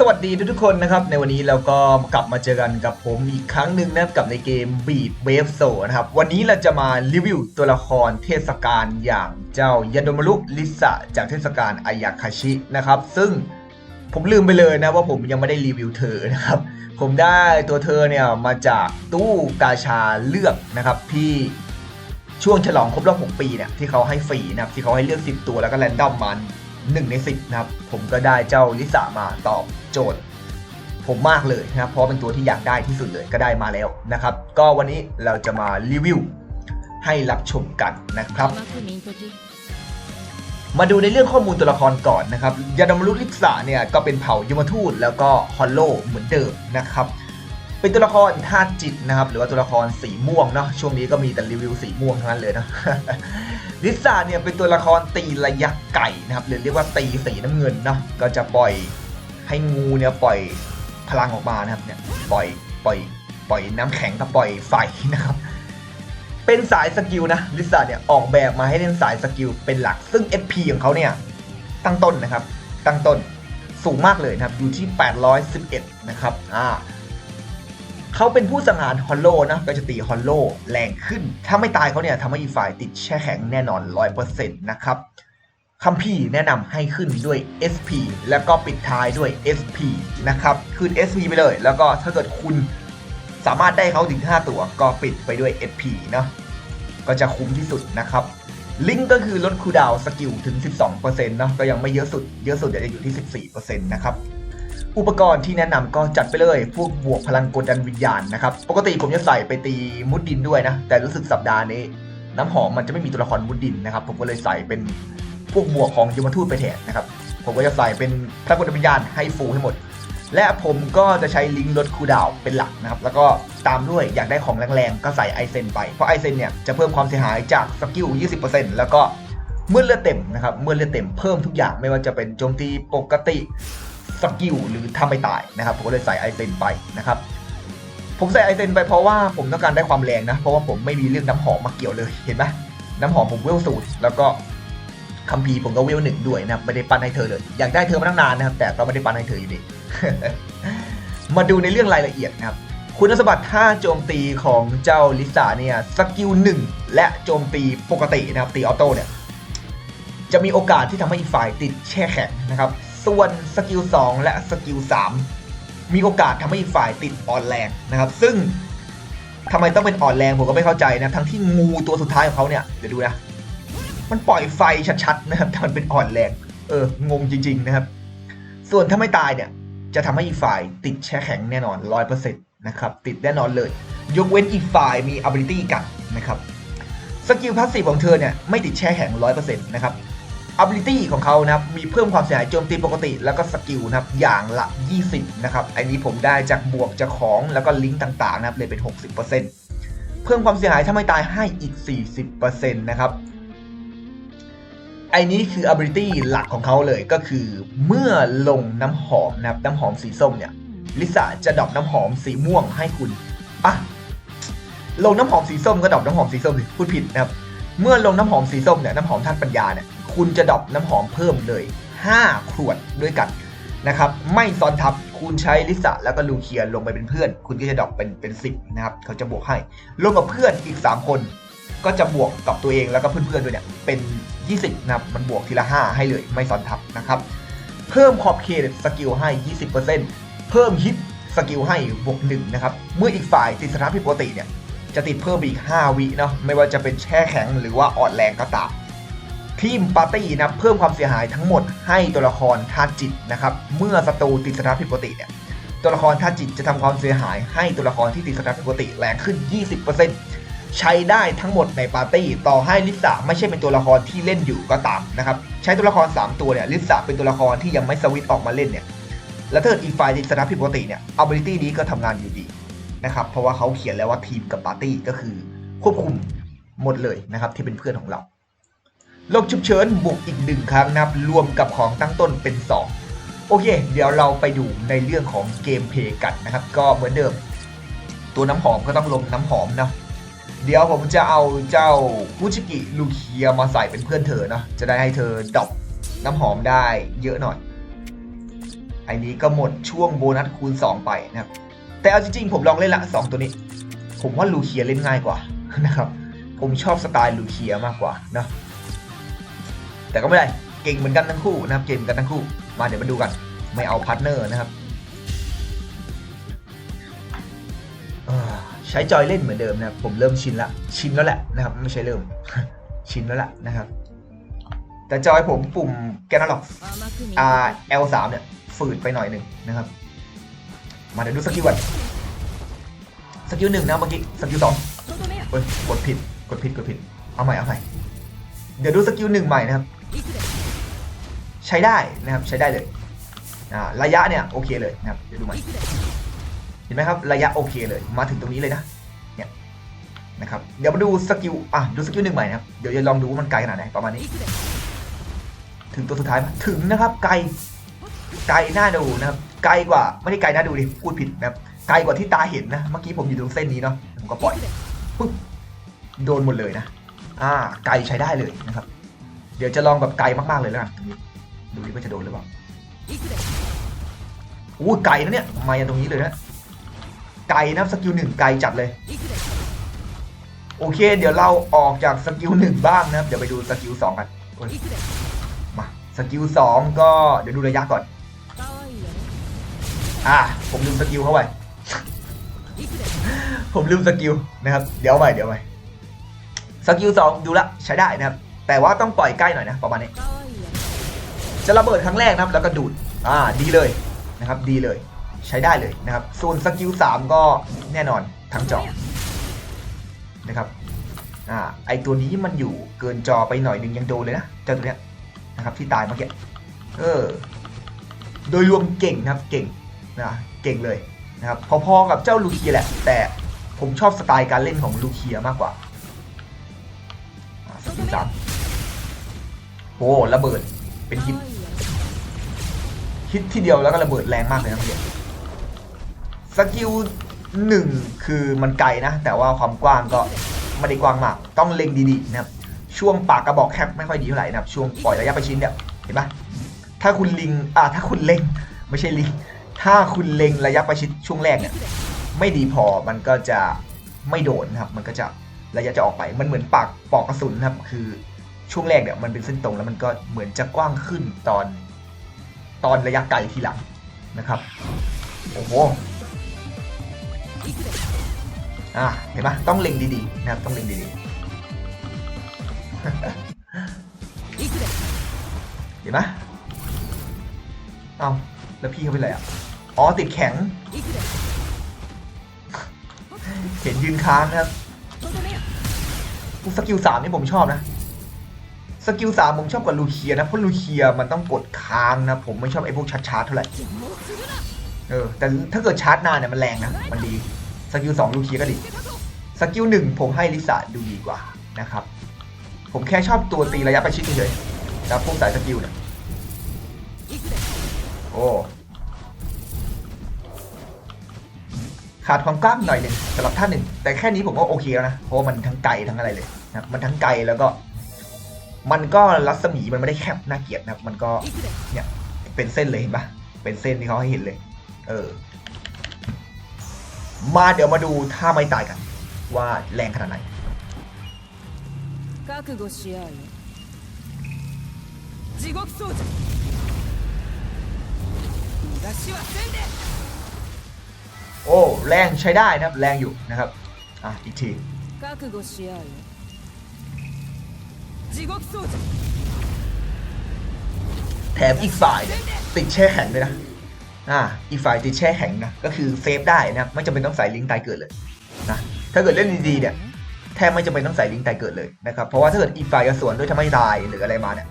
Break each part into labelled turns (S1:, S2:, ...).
S1: สวัสดีทุกๆคนนะครับ ในวันนี้เราก็กลับมาเจอกันกับผมอีกครั้งหนึ่งนะครับกับในเกม Beat Wave s o นะครับ วันนี้เราจะมารีวิวตัวละครเทศกาลอย่างเจ้ายาโดมารุลิสะจากเทศกาลอายาคาชินะครับ ซึ่งผมลืมไปเลยนะว่าผมยังไม่ได้รีวิวเธอนะครับ ผมได้ตัวเธอเนี่ยมาจากตู้กาชาเลือกนะครับที่ช่วงฉลองครบรอบ 6 ปีเนี่ยที่เขาให้ฟรีนะครับที่เขาให้เลือก 10 ตัวแล้วก็แรนดอมมาหนึ่ 1 ใน 10 นะครับ ผมก็ได้เจ้าลิสามาตอบโจทย์ ผมมากเลยนะครับ เพราะเป็นตัวที่อยากได้ที่สุดเลยก็ได้มาแล้วนะครับ ก็วันนี้เราจะมารีวิวให้รับชมกันนะครับ มาดูในเรื่องข้อมูลตัวละครก่อนนะครับยาดามรุลิสาเนี่ยก็เป็นเผ่ายมทูตแล้วก็ฮอลโลเหมือนเดิมนะครับ เป็นตัวละครธาตุจิตนะครับ หรือว่าตัวละครสีม่วงเนาะช่วงนี้ก็มีแต่รีวิวสีม่วงทั้งนั้นเลยเนาะลิซ่าเนี่ยเป็นตัวละครตีระยะไก่นะครับหรือเรียกว่าตีสีน้ำเงินเนาะก็จะปล่อยให้งูเนี่ยปล่อยพลังออกมานะครับเนี่ยปล่อยปล่อยปล่อยน้ำแข็งกับปล่อยไฟนะครับเป็นสายสกิลนะลิซ่าเนี่ยออกแบบมาให้เล่นสายสกิลเป็นหลัก ซึ่ง SP ของเขาเนี่ยตั้งต้นนะครับ ตั้งต้นสูงมากเลยนะครับอยู่ที่ 811 นะครับอ่า เขาเป็นผู้สังหารฮอลโลนะก็จะตีฮอลโลแรงขึ้น ถ้าไม่ตายเขาเนี่ยทำให้อีกฝ่ายติดแช่แข็งแน่นอน100%นต์นะครับคัมพีร์แนะนำให้ขึ้นด้วย SP แล้วก็ปิดท้ายด้วย SP นะครับ ขึ้น SP ไปเลย แล้วก็ถ้าเกิดคุณสามารถได้เขาถึง 5 ตัวก็ปิดไปด้วย SP เนาะก็จะคุ้มที่สุดนะครับ ลิงก์ก็คือลดคูดาวสกิลถึง 12%เนาะก็ยังไม่เยอะสุด เยอะสุดเดี๋ยวจะอยู่ที่ 14%นะครับ อุปกรณ์ที่แนะนำก็จัดไปเลย พวกบวกพลังกดดันวิญญาณนะครับ ปกติผมจะใส่ไปตีมุดดินด้วยนะ แต่รู้สึกสัปดาห์นี้ น้ำหอมมันจะไม่มีตัวละครมุดดินนะครับ ผมก็เลยใส่เป็นพวกบวกของยมทูตไปแทนนะครับ ผมก็จะใส่เป็นพลังกดดันวิญญาณให้ฟูให้หมด และผมก็จะใช้ลิงก์ลดคูดาวเป็นหลักนะครับ แล้วก็ตามด้วยอยากได้ของแรงๆ ก็ใส่ไอเซนไป เพราะไอเซนเนี่ยจะเพิ่มความเสียหายจากสกิล 20%แล้วก็เมื่อเลือดเต็มนะครับ เมื่อเลือดเต็มเพิ่มทุกอย่างไม่ว่าจะเป็นโจมตีปกติ สกิลหรือทำไม่ตายนะครับผมก็เลยใส่ไอเซนไปนะครับ ผมใส่ไอเซนไปเพราะว่าผมต้องการได้ความแรงนะ เพราะว่าผมไม่มีเรื่องน้ำหอมมาเกี่ยวเลยเห็นไหมน้ำหอมผมเวลสูตรแล้วก็คัมภีร์ผมก็เวลหนึ่งด้วยนะครับไม่ได้ปั้นให้เธอเลยอยากได้เธอมาตั้งนานนะครับ แต่ก็ไม่ได้ปั้นให้เธออยู่ดีมาดูในเรื่องรายละเอียดนะครับคุณสมบัติท่าโจมตีของเจ้าลิซ่าเนี่ยสกิลหนึ่งและโจมตีปกตินะครับตีออโต้เนี่ยจะมีโอกาสที่ทำให้อีกฝ่ายติดแช่แข็งนะครับ ส่วนสกิล2และสกิล3มีโอกาสทำให้อีกฝ่ายติดอ่อนแรงนะครับ ซึ่งทำไมต้องเป็นอ่อนแรงผมก็ไม่เข้าใจนะ ทั้งที่งูตัวสุดท้ายของเขาเนี่ย เดี๋ยวดูนะ มันปล่อยไฟชัดๆนะครับแต่มันเป็นอ่อนแรง เออ งงจริง ๆ นะครับ ส่วนถ้าไม่ตายเนี่ย จะทำให้อีกฝ่ายติดแช่แข็งแน่นอน100%นต์นะครับ ติดแน่นอนเลย ยกเว้นอีกฝ่ายมี ability กันนะครับ สกิลพาสซีฟของเธอเนี่ยไม่ติดแช่แข็ง100%นะครับ ability ของเขานะครับ มีเพิ่มความเสียหายโจมตีปกติ แล้วก็สกิลนะครับ อย่างละ 20 นะครับ อันนี้ผมได้จากบวกจากของแล้วก็ลิงก์ต่างๆนะครับ เลยเป็น 60%เพิ่มความเสียหายถ้าไม่ตายให้อีก 40%นะครับไอ้นี้คือ ability หลักของเขาเลยก็คือเมื่อลงน้ำหอมนะครับน้ำหอมสีส้มเนี่ยลิซ่าจะดรอปน้ำหอมสีม่วงให้คุณอะลงน้ำหอมสีส้มก็ดรอปน้ำหอมสีส้มสิพูดผิดนะครับ เมื่อลงน้ำหอมสีส้มเนี่ยน้ำหอมท่านปัญญาเนี่ย คุณจะดอปน้ำหอมเพิ่มเลย 5 ขวดด้วยกันนะครับไม่ซ้อนทับคุณใช้ลิซ่าแล้วก็ลูเคียลงไปเป็นเพื่อน คุณก็จะดอปเป็นเป็นสินะครับเขาจะบวกให้ลงกับเพื่อนอีก 3 คน ก็จะบวกกับตัวเองแล้วก็เพื่อนๆด้วยเนี่ยเป็น 20นะครับมันบวกทีละ 5 ให้เลยไม่ซ้อนทับนะครับเพิ่มขอบเขตสกิลให้ 20%เพิ่มฮิตสกิลให้บวก1นะครับเมื่ออีกฝ่ายติดสถานผิดปกติเนี่ยจะติดเพิ่มอีก 5 วิเนาะไม่ว่าจะเป็นแช่แข็งหรือว่าอ่อนแรงก็ตาม ทีมปาร์ตี้นะเพิ่มความเสียหายทั้งหมดให้ตัวละครธาตุจิตนะครับเมื่อศัตรูติดสถานผิดปกติเนี่ยตัวละครธาตุจิตจะทำความเสียหายให้ตัวละครที่ติดสถานผิดปกติแรงขึ้น 20%ใช้ได้ทั้งหมดในปาร์ตี้ต่อให้ลิซ่าไม่ใช่เป็นตัวละครที่เล่นอยู่ก็ตามนะครับใช้ตัวละคร 3 ตัวเนี่ยลิซ่าเป็นตัวละครที่ยังไม่สวิตช์ออกมาเล่นเนี่ยแล้วถ้าเกิดอีกฝ่ายติดสถานผิดปกติเนี่ย ability นี้ก็ทำงานอยู่ดีนะครับเพราะว่าเขาเขียนแล้วว่าทีมกับปาร์ตี้ก็คือควบคุมหมดเลยนะครับที่เป็นเพื่อนของเรา โลกฉุกเฉินบุกอีกหนึ่งครั้งนับรวมกับของตั้งต้นเป็น 2 โอเค เดี๋ยวเราไปดูในเรื่องของเกมเพย์กันนะครับ ก็เหมือนเดิม ตัวน้ำหอมก็ต้องลงน้ำหอมเนาะเดี๋ยวผมจะเอาเจ้าฟูจิกิลูเคียมาใส่เป็นเพื่อนเธอเนาะจะได้ให้เธอดอปน้ำหอมได้เยอะหน่อยไอ้นี้ก็หมดช่วงโบนัสคูณ 2 ไปนะครับ แต่เอาจริงๆ ผมลองเล่นละ 2 ตัวนี้ ผมว่าลูเคียเล่นง่ายกว่านะครับ ผมชอบสไตล์ลูเคียมากกว่าเนะ แต่ก็ไม่ได้เก่งเหมือนกันทั้งคู่นะครับเก่งเหมือนกันทั้งคู่ มาเดี๋ยวมาดูกันไม่เอาพาร์ทเนอร์นะครับใช้จอยเล่นเหมือนเดิมนะครับผมเริ่มชินละชินแล้วแหละนะครับไม่ใช่เริ่ม ชินแล้วแหละนะครับ แต่จอยผมปุ่มแกนล็อก
S2: อ่า
S1: L3 เนี่ยฝืดไปหน่อยหนึ่งนะครับ มาเดี๋ยวดูสกิลก่อนสกิลหนึ่งนะเมื่อกี้สกิลสองกดผิดกดผิดกดผิดเอาใหม่เอาใหม่เดี๋ยวดูสกิลหนึ่งใหม่นะครับ ใช้ได้นะครับใช้ได้เลยระยะเนี่ยโอเคเลยนะครับเดี๋ยวดูใหม่เห็นไหมครับระยะโอเคเลยมาถึงตรงนี้เลยนะเนี่ยนะครับเดี๋ยวมาดูสกิลอะดูสกิลหนึ่งใหม่นะครับเดี๋ยวจะลองดูว่ามันไกลขนาดไหนประมาณนี้ ถึงตัวสุดท้ายถึงนะครับไกลไกลน่าดูนะครับไกลกว่าไม่ได้ไกลน่าดูดิพูดผิดนะครับไกลกว่าที่ตาเห็นนะเมื่อกี้ผมอยู่ตรงเส้นนี้เนาะผมก็ปล่อยปึ๊บโดนหมดเลยนะอ่าไกลใช้ได้เลยนะครับ เดี๋ยวจะลองแบบไกลมากๆเลยแล้วกันตรงนี้ดูดิว่าจะโดนหรือเปล่าอู้ไกลนะเนี่ยมาอย่าตรงนี้เลยนะไกลนะสกิลหนึ่งไกลจัดเลย โอเค เดี๋ยวเราออกจากสกิลหนึ่งบ้างนะเดี๋ยวไปดูสกิลสองกันมาสกิลสองก็เดี๋ยวดูระยะก่อน อ่าผมลืมสกิลเข้าไปผมลืมสกิลนะครับ เดี๋ยวไปเดี๋ยวไปสกิลสองดูละใช้ได้นะครับ แต่ว่าต้องปล่อยใกล้หน่อยนะประมาณนี้จะระเบิดครั้งแรกนะแล้วก็ดูดอ่าดีเลยนะครับดีเลย ใช้ได้เลยนะครับส่วนสกิลสามก็แน่นอนทั้งจอนะครับอ่าไอตัวนี้มันอยู่เกินจอไปหน่อยหนึ่งยังโดนเลยนะเจ้าตัวเนี้ยนะครับที่ตายเมื่อกี้เออโดยรวมเก่งนะครับเก่งนะเก่งเลยนะครับพอๆกับเจ้าลูเคียแหละ แต่ผมชอบสไตล์การเล่นของลูเคียมากกว่าสกิลสาม โอ้ระเบิดเป็นฮิตฮิตทีเดียวแล้วก็ระเบิดแรงมากเลยนะเพื่อนสกิลหนึ่งคือมันไกลนะ แต่ว่าความกว้างก็ไม่ได้กว้างมาก ต้องเล็งดีๆนะครับช่วงปากกระบอกแคบไม่ค่อยดีเท่าไหร่นะครับช่วงปล่อยระยะประชิดเนี่ยเห็นปะถ้าคุณลิงอ่าถ้าคุณเล็งไม่ใช่ลิงถ้าคุณเล็งระยะประชิดช่วงแรกเนี่ยไม่ดีพอมันก็จะไม่โดนนะครับ มันก็จะระยะจะออกไปมันเหมือนปากปอกกระสุนนะครับ คือ ช่วงแรกเนี่ยมันเป็นเส้นตรงแล้วมันก็เหมือนจะกว้างขึ้นตอน ตอนระยะไกลทีหลังนะครับโอ้โหอะเห็นปะต้องเล็งดีๆนะครับต้องเล็งดีๆเห็นปะเอาแล้วพี่เขาเป็นอไรอะอ๋อติดแข็งเห็นยืนค้างนะครับสกิลสามนี่ผมชอบนะ สกิลสามผมชอบกับลูเคียนะ เพราะลูเคียมันต้องกดค้างนะ ผมไม่ชอบไอ้พวกชาร์จชเท่าไหร่เออแต่ถ้าเกิดชาร์จนานเนี่ยมันแรงนะ มันดี สกิลสองลูเคียก็ดี สกิลหนึ่งผมให้ลิซ่าดูดีกว่านะครับ ผมแค่ชอบตัวตีระยะประชิดเฉยๆนะพวกสายสกิลเนี่ยโอ้ขาดความกล้ามหน่อยหนึ่งสำหรับท่านหนึ่งแต่แค่นี้ผมก็โอเคแล้วนะเพราะมันทั้งไกลทั้งอะไรเลยนะมันทั้งไกลแล้วก็ มันก็รัศมีมันไม่ได้แคบน่าเกลียดนะมันก็
S2: เนี่ย
S1: เป็นเส้นเลยเห็นปะเป็นเส้นที่เขาให้เห็นเลย เออ มาเดี๋ยวมาดูถ้าไม่ตายกัน ว่าแรงขนาดไหนโอ้ แรงใช้ได้นะครับ แรงอยู่นะครับ อะ อีกที แถมอีกฝ่ายติดแช่แข็งด้วยนะ อ่า อีกฝ่ายติดแช่แข็งนะ ก็คือเซฟได้นะ ไม่จำเป็นต้องใส่ลิงก์ตายเกิดเลยนะ ถ้าเกิดเล่นดีๆเนี่ย แทบไม่จำเป็นต้องใส่ลิงก์ตายเกิดเลยนะครับ เพราะว่าถ้าเกิดอีกฝ่ายจะสวนด้วยทำให้ตายหรืออะไรมาเนี่ย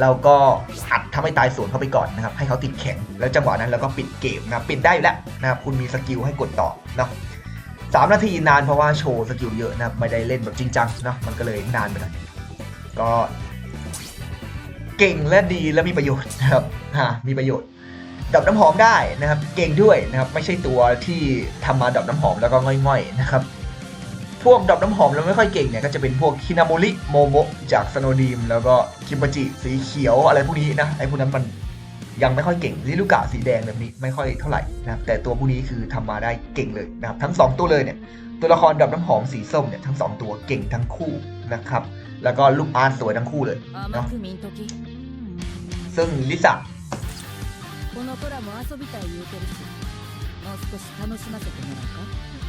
S1: เราก็อัดทำให้ตายสวนเข้าไปก่อนนะครับ ให้เขาติดแข็ง แล้วจังหวะนั้นเราก็ปิดเกมนะ ปิดได้อยู่แล้วนะครับ คุณมีสกิลให้กดต่อเนาะสามนาทีนานเพราะว่าโชว์สกิลเยอะนะ ไม่ได้เล่นแบบจริงจังเนาะมันก็เลยนานไปหน่อย ก็เก่งและดีและมีประโยชน์นะครับฮะมีประโยชน์ดับน้ำหอมได้นะครับ เก่งด้วยนะครับ ไม่ใช่ตัวที่ทำมาดับน้ำหอมแล้วก็ง่อยๆนะครับ พวกดับน้ำหอมแล้วไม่ค่อยเก่งเนี่ยก็จะเป็นพวกคินาโมริโมโมจากสโนดีม แล้วก็คิมบจิสีเขียวอะไรพวกนี้นะไอ้พวกนั้นมันยังไม่ค่อยเก่งลิลูกะสีแดงแบบนี้ไม่ค่อยเท่าไหร่นะครับ แต่ตัวพวกนี้คือทำมาได้เก่งเลยนะครับ ทั้งสองตัวเลยเนี่ย ตัวละครดับน้ำหอมสีส้มเนี่ยทั้งสองตัวเก่งทั้งคู่นะครับ แล้วก็ลูกอาร์ตสวยทั้งคู่เลยเนาะซึ่งลิซ่า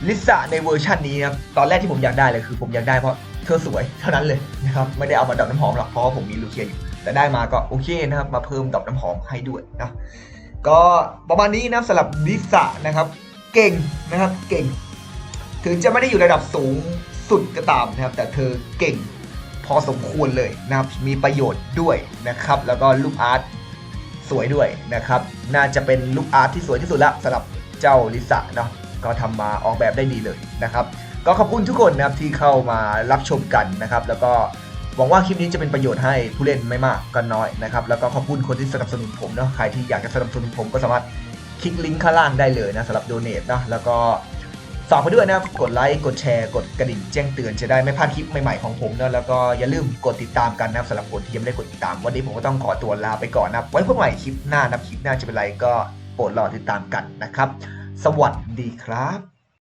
S1: ลิซ่าในเวอร์ชันนี้ครับตอนแรกที่ผมอยากได้เลยคือ ผมอยากได้เพราะเธอสวยเท่านั้นเลยนะครับไม่ได้เอามาดับน้ำหอมหรอกเพราะผมมีลูเคียอยู่แต่ได้มาก็โอเคนะครับมาเพิ่มดับน้ำหอมให้ด้วยนะก็ประมาณนี้นะสำหรับลิซ่านะครับเก่งนะครับเก่ง ถึงจะไม่ได้อยู่ระดับสูงสุดก็ตามนะครับแต่เธอเก่ง พอสมควรเลยนะครับมีประโยชน์ด้วยนะครับ แล้วก็ลูกอาร์ตสวยด้วยนะครับ น่าจะเป็นลูกอาร์ตที่สวยที่สุดละสำหรับเจ้าลิซ่าเนาะก็ทำมาออกแบบได้ดีเลยนะครับ ก็ขอบคุณทุกคนนะครับที่เข้ามารับชมกันนะครับ แล้วก็หวังว่าคลิปนี้จะเป็นประโยชน์ให้ผู้เล่นไม่มากก็น้อยนะครับ แล้วก็ขอบคุณคนที่สนับสนุนผมเนาะใครที่อยากจะสนับสนุนผมก็สามารถคลิกลิงก์ข้างล่างได้เลยนะสำหรับโดเนทเนาะแล้วก็ ฝากไปด้วยนะครับ กดไลค์ กดแชร์ กดกระดิ่งแจ้งเตือนจะได้ไม่พลาดคลิปใหม่ๆของผมเนะแล้วก็อย่าลืมกดติดตามกันนะครับสำหรับคนที่ยังไม่ได้กดติดตาม วันนี้ผมก็ต้องขอตัวลาไปก่อนนะครับไว้พบใหม่คลิปหน้านะครับคลิปหน้าจะเป็นไรก็โปรดรอติดตามกันนะครับ สวัสดีครับ